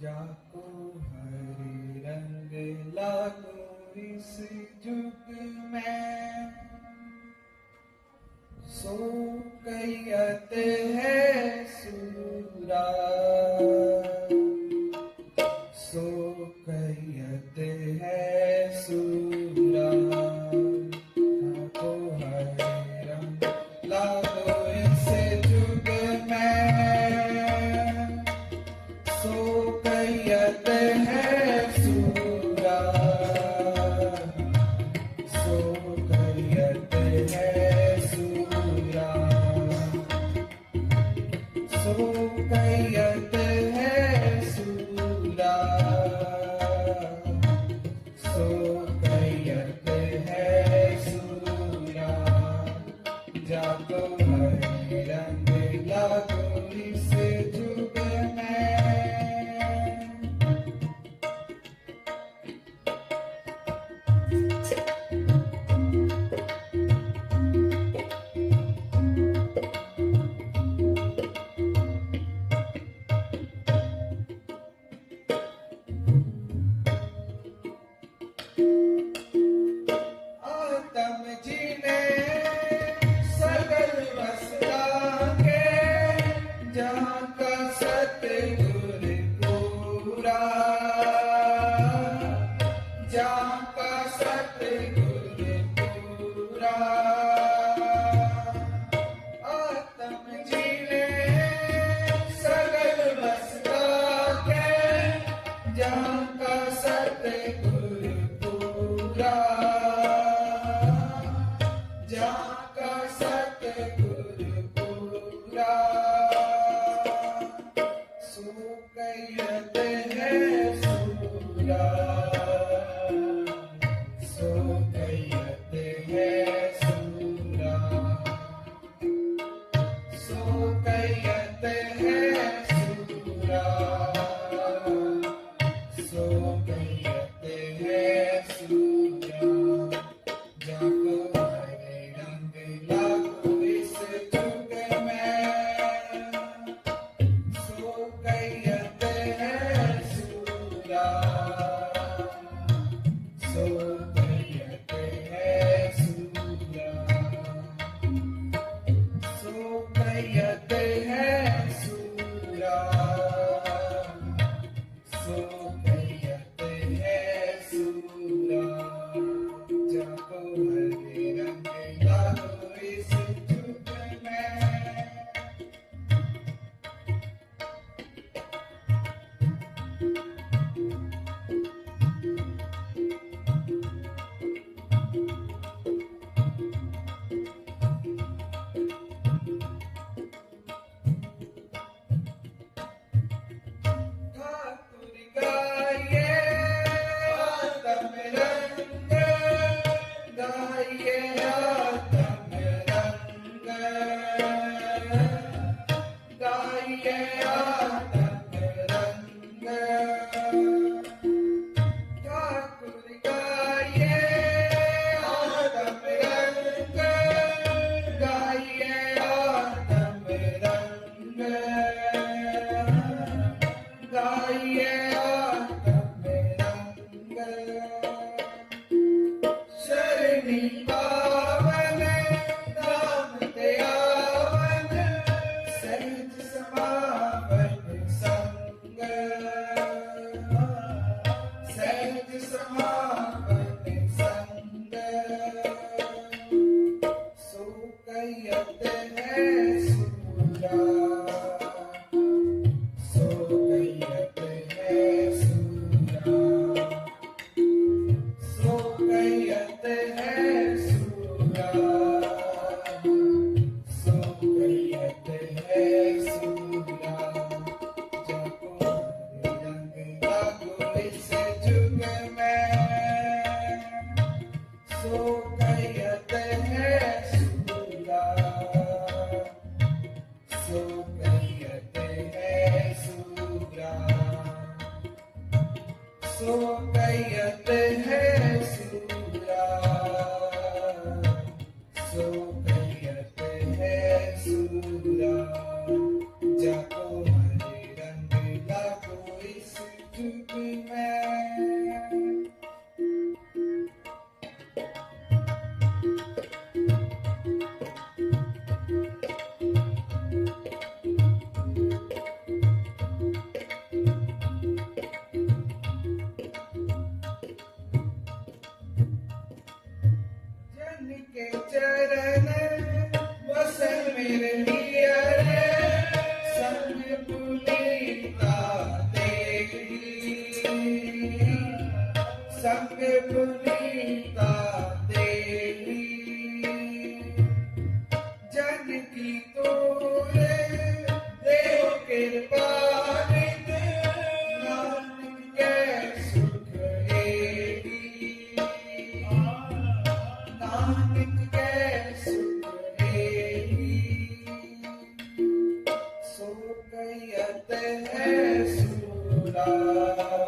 जाको हर रंग लागो इस जुग में सो कैयत है So So, में पुनीता तेरी जन की तोरे देव कृपा नित नानक